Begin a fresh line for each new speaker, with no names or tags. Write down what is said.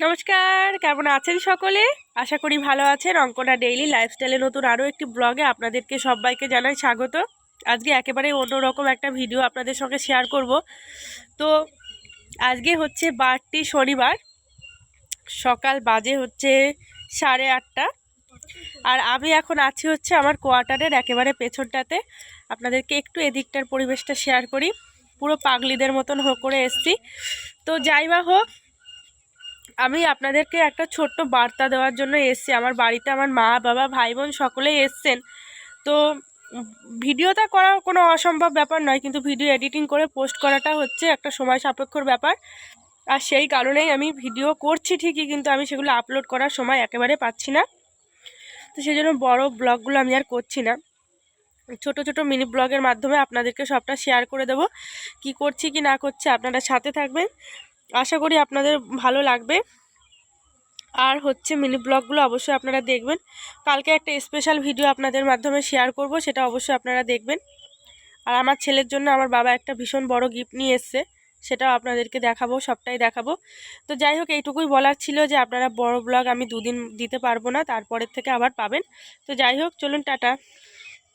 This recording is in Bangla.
নমস্কার, কেমন আছেন সকলে? আশা করি ভালো আছেন। অঙ্কনা ডেইলি লাইফস্টাইলে নতুন আরও একটি ব্লগে আপনাদেরকে সবাইকে জানাই স্বাগত। আজকে একেবারে অন্যরকম একটা ভিডিও আপনাদের সঙ্গে শেয়ার করব। তো আজকে হচ্ছে বারটি শনিবার, সকাল বাজে হচ্ছে সাড়ে আটটা। আর আমি এখন আছি হচ্ছে আমার কোয়ার্টারের একেবারে পেছনটাতে। আপনাদেরকে একটু এদিকটার পরিবেশটা শেয়ার করি। পুরো পাগলিদের মতন হো করে এসছি। তো যাই বা হোক আমি আপনাদেরকে একটা ছোট্ট বার্তা দেওয়ার জন্য এসছি। আমার বাড়িতে আমার মা, বাবা ভাই বোন সকলেই এসছেন। তো ভিডিওটা করা কোনো অসম্ভব ব্যাপার নয়, কিন্তু ভিডিও এডিটিং করে পোস্ট করাটা হচ্ছে একটা সময় সাপেক্ষর ব্যাপার। আর সেই কারণেই আমি ভিডিও করছি ঠিকই, কিন্তু আমি সেগুলো আপলোড করার সময় একেবারে পাচ্ছি না। তো সেই জন্য বড়ো ব্লগগুলো আমি আর করছি না। ছোট ছোট মিনি ব্লগের মাধ্যমে আপনাদেরকে সবটা শেয়ার করে দেব। কি করছি, কি না করছি আপনারা সাথে থাকবেন। আশা করি আপনাদের ভালো লাগবে। আর হচ্ছে মিনি ব্লগগুলো অবশ্যই আপনারা দেখবেন। কালকে একটা স্পেশাল ভিডিও আপনাদের মাধ্যমে শেয়ার করব, সেটা অবশ্যই আপনারা দেখবেন। আর আমার ছেলের জন্য আমার বাবা একটা ভীষণ বড় গিফট নিয়ে এসছে, সেটাও আপনাদেরকে দেখাবো, সবটাই দেখাবো। তো যাই হোক, এইটুকুই বলার ছিল যে আপনারা বড় ব্লগ আমি দুদিন দিতে পারব না, তারপরের থেকে আবার পাবেন। তো যাই হোক, চলুন, টাটা।